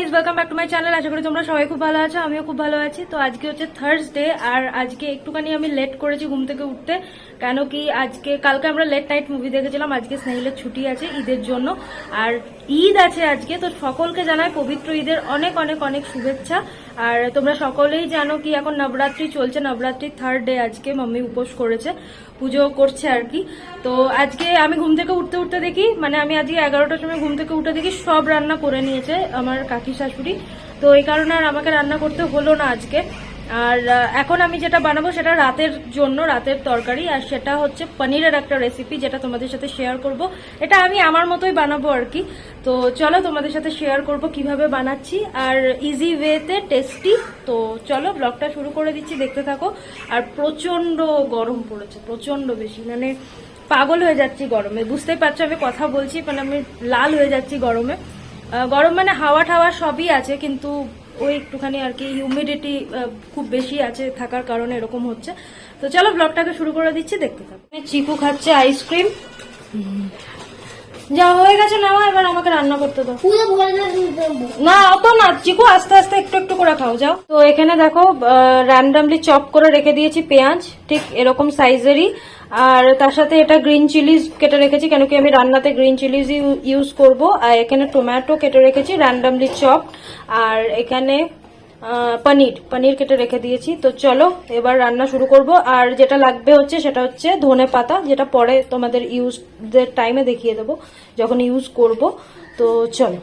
Guys welcome back to my channel আশা করি তোমরা সবাই খুব ভালো আছো, আমিও খুব ভালো আছি। তো আজকে হচ্ছে থার্সডে আর আজকে একটুখানি আমি লেট করেছি ঘুম থেকে উঠতে, কেন কি আজকে, কালকে আমরা লেট নাইট মুভি দেখেছিলাম, আজকে স্নেহিলের ছুটি আছে ঈদের জন্য। আর ঈদ আছে আজকে, তো সকলকে জানায় পবিত্র ঈদের অনেক অনেক অনেক শুভেচ্ছা। আর তোমরা সকলেই জানো কি এখন নবরাত্রি চলছে নবরাত্রির থার্ড ডে আজকে মাম্মি উপোস করেছে, পুজো করছে আর কি। তো আজকে আমি ঘুম থেকে উঠতে উঠতে দেখি মানে আমি আজকে এগারোটার সময় ঘুম থেকে উঠে দেখি সব রান্না করে নিয়েছে আমার কাকি শাশুড়ি। তো এই কারণে আর আমাকে রান্না করতে হলো না আজকে। আর এখন আমি যেটা বানাবো সেটা রাতের জন্য, রাতের তরকারি, আর সেটা হচ্ছে পনিরের একটা রেসিপি যেটা তোমাদের সাথে শেয়ার করব। এটা আমি আমার মতোই বানাবো আর কি। তো চলো তোমাদের সাথে শেয়ার করব কীভাবে বানাচ্ছি, আর ইজি ওয়েতে টেস্টি তো চলো ব্লগটা শুরু করে দিচ্ছি, দেখতে থাকো। আর প্রচণ্ড গরম পড়েছে প্রচণ্ড বেশি। মানে পাগল হয়ে যাচ্ছি গরমে। বুঝতেই পারছ, আমি কথা বলছি মানে আমি লাল হয়ে যাচ্ছি গরমে। গরম মানে হাওয়া ঠাওয়া সবই আছে, কিন্তু ওই একটুখানি আর কি হিউমিডিটি খুব বেশি আছে থাকার কারণে এরকম হচ্ছে। তো চলো ব্লগটাকে শুরু করে দিচ্ছি, দেখতে থাকো। চিকু খাচ্ছে আইসক্রিম যা হয়ে গেছে নেওয়া এবার আমাকে রান্না করতে দাও। পুরো ভরে না অত না চিকু আস্তে আস্তে একটু একটু করে খাও যাও। তো এখানে দেখো র্যান্ডামলি চপ করে রেখে দিয়েছি পেঁয়াজ ঠিক এরকম সাইজেরই আর তার সাথে এটা গ্রিন চিলিজ কেটে রেখেছি কেন কি আমি রান্নাতে গ্রিন চিলিজ ইউজ করব। আর এখানে টমেটো কেটে রেখেছি র্যান্ডামলি চপ আর এখানে পনির পনির কেটে রেখে দিয়েছি। তো চলো, এবার রান্না শুরু করব। আর যেটা লাগবে হচ্ছে, সেটা হচ্ছে ধনে পাতা, যেটা পরে তোমাদের ইউজের টাইমে দেখিয়ে দেবো, যখন ইউজ করব। তো চলো।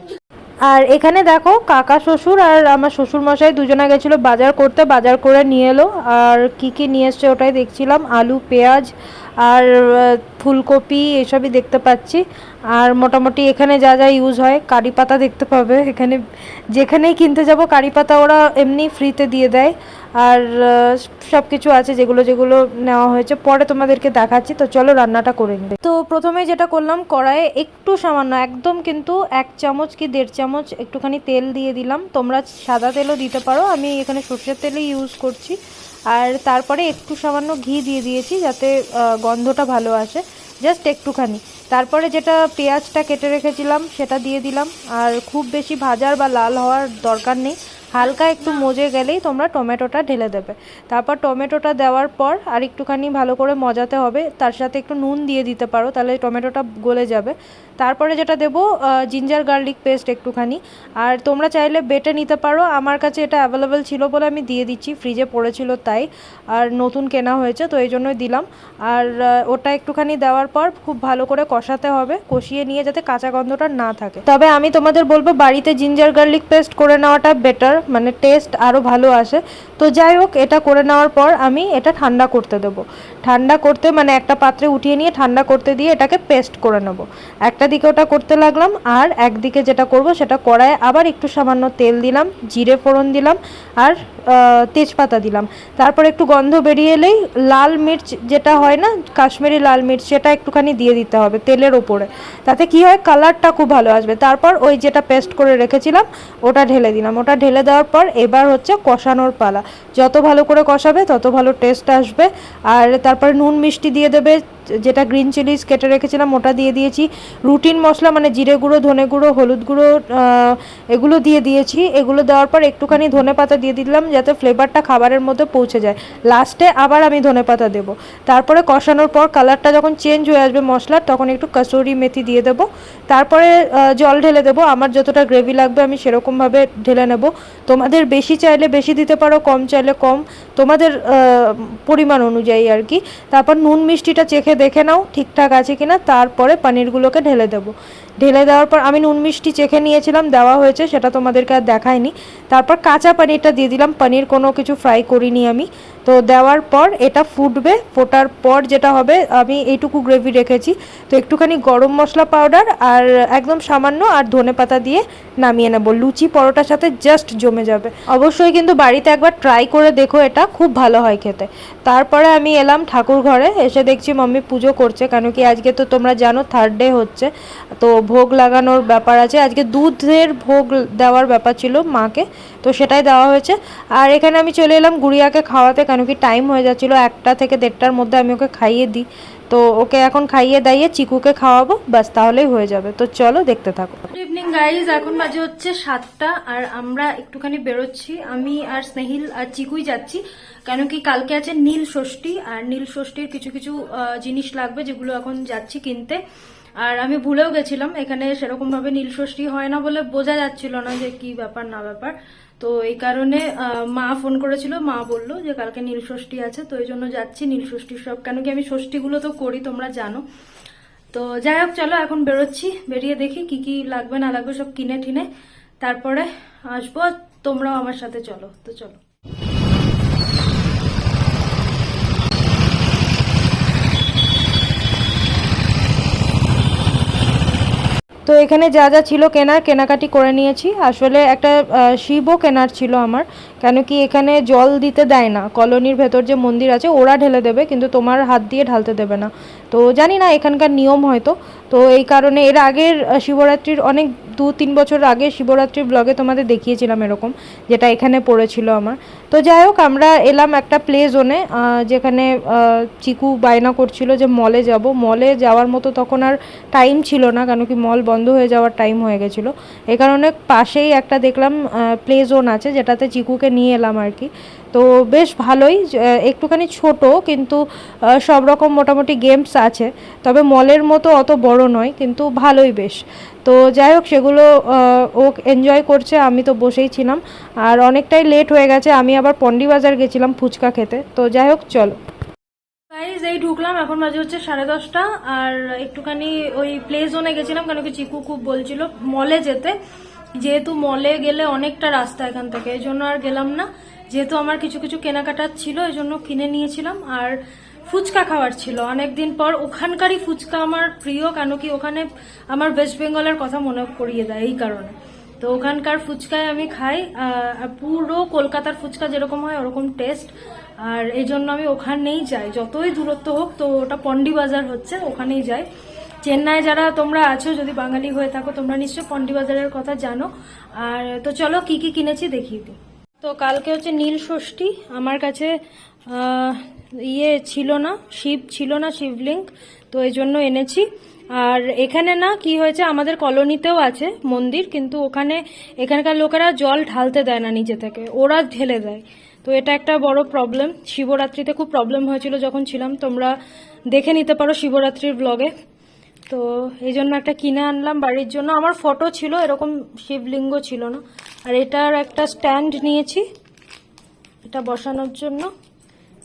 আর এখানে দেখো, কাকা শ্বশুর আর আমার শ্বশুর মশাই দুজনে গেছিল বাজার করতে। বাজার করে নিয়ে এলো। আর কি কি নিয়ে এসছে ওটাই দেখছিলাম। আলু, পেঁয়াজ আর ফুলকপি এসবই দেখতে পাচ্ছি। আর মোটামুটি এখানে যা যা ইউজ হয়, কারি পাতা দেখতে পাবে। এখানে যেখানেই কিনতে যাব, কারি পাতা ওরা এমনি ফ্রিতে দিয়ে দেয়। আর সব কিছু আছে যেগুলো যেগুলো নেওয়া হয়েছে। পরে তোমাদেরকে দেখাচ্ছি। তো চলো রান্নাটা করে নিবে তো প্রথমে যেটা করলাম, কড়াইয়ে একটু সামান্য, একদম কিন্তু এক চামচ কি দেড় চামচ একটুখানি তেল দিয়ে দিলাম। তোমরা সাদা তেলও দিতে পারো। আমি এখানে সর্ষের তেলই ইউজ করছি। আর তারপরে একটু সামান্য ঘি দিয়ে দিয়েছি যাতে গন্ধটা ভালো আসে, জাস্ট একটুখানি। তারপরে যেটা পেঁয়াজটা কেটে রেখেছিলাম সেটা দিয়ে দিলাম। আর খুব বেশি ভাজার বা লাল হওয়ার দরকার নেই। হালকা একটু মজে গেলেই তোমরা টমেটোটা ঢেলে দেবে। তারপর টমেটোটা দেওয়ার পর আর একটুখানি ভালো করে মজাতে হবে। তার সাথে একটু নুন দিয়ে দিতে পারো, তাহলে টমেটোটা গলে যাবে। তারপরে যেটা দেবো জিঞ্জার গার্লিক পেস্ট একটুখানি। আর তোমরা চাইলে বেটে নিতে পারো। আমার কাছে এটা অ্যাভেলেবেল ছিল বলে আমি দিয়ে দিচ্ছি ফ্রিজে পড়েছিল তাই। আর নতুন কেনা হয়েছে, তো এই জন্যই দিলাম। আর ওটা একটুখানি দেওয়ার পর খুব ভালো করে কষাতে হবে, কষিয়ে নিয়ে যাতে কাঁচা গন্ধটা না থাকে। তবে আমি তোমাদের বলব, বাড়িতে জিঞ্জার গার্লিক পেস্ট করে নেওয়াটা বেটার মানে টেস্ট আরও ভালো আসে। তো যাই হোক, এটা করে নেওয়ার পর আমি এটা ঠান্ডা করতে দেবো। ঠান্ডা করতে মানে একটা পাত্রে উঠিয়ে নিয়ে ঠান্ডা করতে দিয়ে এটাকে পেস্ট করে নেব। একটা দিকে ওটা করতে লাগলাম, আর একদিকে যেটা করব সেটা কড়ায় আবার একটু সামান্য তেল দিলাম, জিরে ফোড়ন দিলাম, আর তেজপাতা দিলাম। তারপর একটু গন্ধ বেরিয়ে এলেই লাল মির্চ যেটা হয় না, কাশ্মীরি লাল মির্চ সেটা একটুখানি দিয়ে দিতে হবে তেলের ওপরে। তাতে কি হয় কালারটা খুব ভালো আসবে। তারপর ওই যেটা পেস্ট করে রেখেছিলাম, ওটা ঢেলে দিলাম। ওটা ঢেলে দেওয়ার পর এবার হচ্ছে কষানোর পালা। যত ভালো করে কষাবে, তত ভালো টেস্ট আসবে। আর তারপরে নুন, মিষ্টি দিয়ে দেবে যেটা গ্রিন চিলিস কেটে রেখেছিলাম, ওটা দিয়ে দিয়েছি। রুটিন মশলা মানে জিরে গুঁড়ো, ধনে গুঁড়ো, হলুদ গুঁড়ো এগুলো দিয়ে দিয়েছি। এগুলো দেওয়ার পর একটুখানি ধনে পাতা দিয়ে দিলাম যাতে ফ্লেভারটা খাবারের মধ্যে পৌঁছে যায়। লাস্টে আবার আমি ধনে পাতা দেবো। তারপরে কষানোর পর কালারটা যখন চেঞ্জ হয়ে আসবে মশলার তখন একটু কসুরি মেথি দিয়ে দেবো। তারপরে জল ঢেলে দেবো। আমার যতটা গ্রেভি লাগবে আমি সেরকমভাবে ঢেলে নেব। তোমাদের বেশি চাইলে বেশি দিতে পারো, কম চাইলে কম। তোমাদের পরিমাণ অনুযায়ী আর কি। তারপর নুন মিষ্টিটা চেখে দেখে নাও ঠিকঠাক আছে কি না তারপরে পানিরগুলোকে ঢেলে দেবো। ঢেলে দেওয়ার পর আমি নুন মিষ্টি চেখে নিয়েছিলাম, দেওয়া হয়েছে, সেটা তোমাদেরকে আর দেখায়নি তারপর কাঁচা পানিরটা দিয়ে দিলাম, পানির কোনো কিছু ফ্রাই করিনি আমি। তো দেওয়ার পর এটা ফুটবে, ফোটার পর যেটা হবে, আমি এইটুকু গ্রেভি রেখেছি। তো একটুখানি গরম মশলা পাউডার আর একদম সামান্য আর ধনে পাতা দিয়ে নামিয়ে নেব। লুচি পরোটার সাথে জাস্ট জমে যাবে। অবশ্যই কিন্তু বাড়িতে একবার ট্রাই করে দেখো এটা, খুব ভালো হয় খেতে। তারপরে আমি এলাম ঠাকুর ঘরে, এসে দেখছি মাম্মি পুজো করছে, কেন কি আজকে তো তোমরা জানো থার্ড ডে হচ্ছে। তো ভোগ লাগানোর ব্যাপার আছে, আজকে দুধের ভোগ দেওয়ার ব্যাপার ছিল মাকে, তো সেটাই দেওয়া হয়েছে। আর এখানে আমি চলে এলাম গুড়িয়াকে খাওয়াতে, কেন কি টাইম হয়ে যাচ্ছিল একটা থেকে দেড়টার মধ্যে আমি ওকে খাইয়ে দিই। তো ওকে এখন খাইয়ে দাইয়ে চিকুকে খাওয়াবো, ব্যাস তাহলেই হয়ে যাবে। তো চলো দেখতে থাকো। গুড ইভিনিং গাইজ এখন বাজে হচ্ছে সাতটা আর আমরা একটুখানি বেরোচ্ছি। আমি আর স্নেহিল আর চিকুই যাচ্ছি। কেন কি কালকে আছে নীল ষষ্ঠী আর নীল ষষ্ঠীর কিছু কিছু জিনিস লাগবে যেগুলো এখন যাচ্ছি কিনতে। আর আমি ভুলেও গেছিলাম, এখানে সেরকমভাবে নীল ষষ্ঠী হয় না বলে বোঝা যাচ্ছিল না যে কি ব্যাপার না ব্যাপার। তো এই কারণে মা ফোন করেছিল, মা বলল যে কালকে নীল ষষ্ঠী আছে, তো এই জন্য যাচ্ছি নীল ষষ্ঠী সব। কেন কি আমি ষষ্ঠীগুলো তো করি, তোমরা জানো। তো যাই হোক, চলো এখন বেরোচ্ছি, বেরিয়ে দেখি কি কি লাগবে না লাগবে সব কিনে টিনে তারপরে আসব, তোমরাও আমার সাথে চলো, তো চলো। তো এখানে যা যা ছিল কেনার কেনাকাটি করে নিয়েছি। আসলে একটা শিবও কেনার ছিল আমার কেন কি এখানে জল দিতে দেয় না। কলোনির ভেতর যে মন্দির আছে, ওরা ঢেলে দেবে, কিন্তু তোমার হাত দিয়ে ঢালতে দেবে না। তো জানি না, এখানকার নিয়ম হয়তো। তো এই কারণে এর আগের শিবরাত্রির অনেক দু তিন বছর আগে শিবরাত্রির ব্লগে তোমাদের দেখিয়েছিলাম এরকম, যেটা এখানে পড়েছিল আমার। তো যাই হোক, আমরা এলাম একটা প্লে জোনে যেখানে চিকু বায়না করছিল যে মলে যাব। মলে যাওয়ার মতো তখন আর টাইম ছিল না কেন কি মল বন্ধ হয়ে যাওয়ার টাইম হয়ে গেছিল। এই কারণে পাশেই একটা দেখলাম প্লে জোন আছে, যেটাতে চিকুকে নিয়ে এলাম আর কি। তো বেশ ভালোই একটুখানি ছোট, কিন্তু সব রকম মোটামুটি গেমস আছে। তবে মলের মতো অত বড় নয়, কিন্তু ভালোই বেশ। তো যাই হোক, সেগুলো ও এনজয় করছে, আমি তো বসেই ছিলাম। আর অনেকটাই লেট হয়ে গেছে, আমি আবার পন্ডি বাজার গেছিলাম ফুচকা খেতে। তো যাই হোক, চলো। গাইজ এই ঢুকলাম, এখন বাজে হচ্ছে সাড়ে দশটা। আর একটুখানি ওই প্লে জোনে গেছিলাম, কেন কি চিকু খুব বলছিল মলে যেতে। যেহেতু মলে গেলে অনেকটা রাস্তা এখান থেকে, এই জন্য আর গেলাম না। যেহেতু আমার কিছু কিছু কেনাকাটার ছিল, এই জন্য কিনে নিয়েছিলাম। আর ফুচকা খাওয়ার ছিল। অনেকদিন পর ওখানকারই ফুচকা আমার প্রিয়, কেন কি ওখানে আমার ওয়েস্ট বেঙ্গলের কথা মনে করিয়ে দেয় এই কারণে। তো ওখানকার ফুচকায় আমি খাই পুরো কলকাতার ফুচকা যেরকম হয় ওরকম টেস্ট আর এই জন্য আমি ওখানেই যাই। যতই দূরত্ব হোক, তো ওটা পন্ডি বাজার হচ্ছে, ওখানেই যাই। চেন্নাই যারা তোমরা আছো, যদি বাঙালি হয়ে থাকো, তোমরা নিশ্চয়ই পন্ডি বাজারের কথা জানো। আর তো চলো কি কি কিনেছি দেখিয়ে দিই তো কালকে হচ্ছে নীল ষষ্ঠী। আমার কাছে ইয়ে ছিল না, শিব ছিল না, শিবলিঙ্গ, তো এই জন্য এনেছি। আর এখানে না, কি হয়েছে, আমাদের কলোনিতেও আছে মন্দির, কিন্তু ওখানে এখানকার লোকেরা জল ঢালতে দেয় না নিজে থেকে, ওরা ঢেলে দেয়। তো এটা একটা বড় প্রবলেম শিবরাত্রিতে খুব প্রবলেম হয়েছিল যখন ছিলাম, তোমরা দেখে নিতে পারো শিবরাত্রির ব্লগে তো এই জন্য একটা কিনে আনলাম বাড়ির জন্য। আমার ফটো ছিল, এরকম শিবলিঙ্গ ছিল না। আর এটার একটা স্ট্যান্ড নিয়েছি, এটা বসানোর জন্য।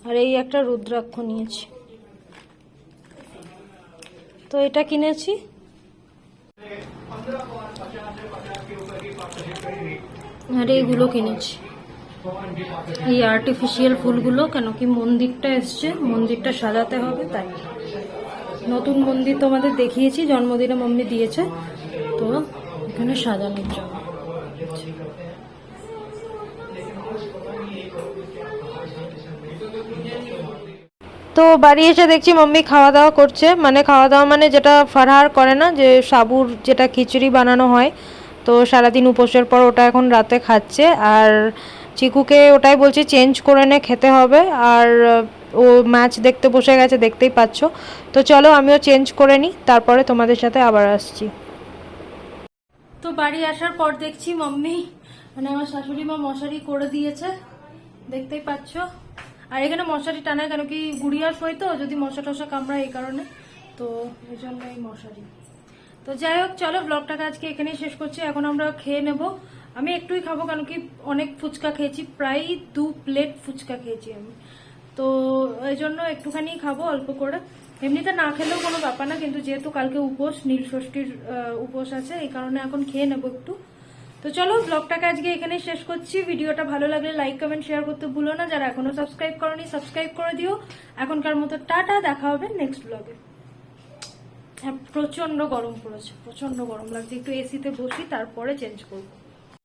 আর এই একটা রুদ্রাক্ষ নিয়েছি। তো এটা কিনেছি। আর এইগুলো কিনেছি। এই আর্টিফিশিয়াল ফুলগুলো, কেন কি মন্দিরটা এসছে, মন্দিরটা সাজাতে হবে তাই। নতুন মন্দির তোমাদের দেখিয়েছি, জন্মদিনে মাম্মি দিয়েছে। তো এখানে সাজানোর জন্য তো বাড়ি এসে দেখছি মাম্মি খাওয়া দাওয়া করছে। মানে খাওয়া দাওয়া মানে যেটা ফারহার করে না, যে সাবুর যেটা খিচুড়ি বানানো হয়, তো সারাদিন উপোসের পর ওটা এখন রাতে খাচ্ছে। আর চিকুকে ওটাই বলছি চেঞ্জ করে নে খেতে হবে। আর ও ম্যাচ দেখতে বসে গেছে, দেখতেই পাচ্ছ। তো চলো আমিও চেঞ্জ করে নিই, তারপরে তোমাদের সাথে আবার আসছি। তো বাড়ি আসার পর দেখছি মাম্মি মানে আমার শাশুড়ি মা মশারি করে দিয়েছে। দেখতেই পাচ্ছ। আর এখানে মশারি টানায় কেন কি গুড়িয়া শোয় তো, যদি মশা টশা কামড়ায় এই কারণে। তো এই জন্য এই মশারি। তো যাই হোক, চলো ব্লগটাকে আজকে এখানেই শেষ করছি। এখন আমরা খেয়ে নেব। আমি একটুই খাব কেন কি অনেক ফুচকা খেয়েছি, প্রায় দু প্লেট ফুচকা খেয়েছি আমি। তো এই জন্য একটুখানি খাব অল্প করে। এমনিতে না খেলেও কোনো ব্যাপার না, কিন্তু যেহেতু কালকে উপোস, নীল ষষ্ঠীর উপোস আছে, এই কারণে এখন খেয়ে নেব একটু। তো চলো ব্লগটাকে আজকে এখানে শেষ করছি। ভিডিওটা ভালো লাগলে লাইক কমেন্ট শেয়ার করতে ভুলো না। যারা এখনও সাবস্ক্রাইব করনি সাবস্ক্রাইব করে দিও। এখনকার মতো টাটা, দেখা হবে নেক্সট ব্লগে হ্যাঁ প্রচণ্ড গরম পড়েছে প্রচণ্ড গরম লাগছে। একটু এসিতে বসি, তারপরে চেঞ্জ করব।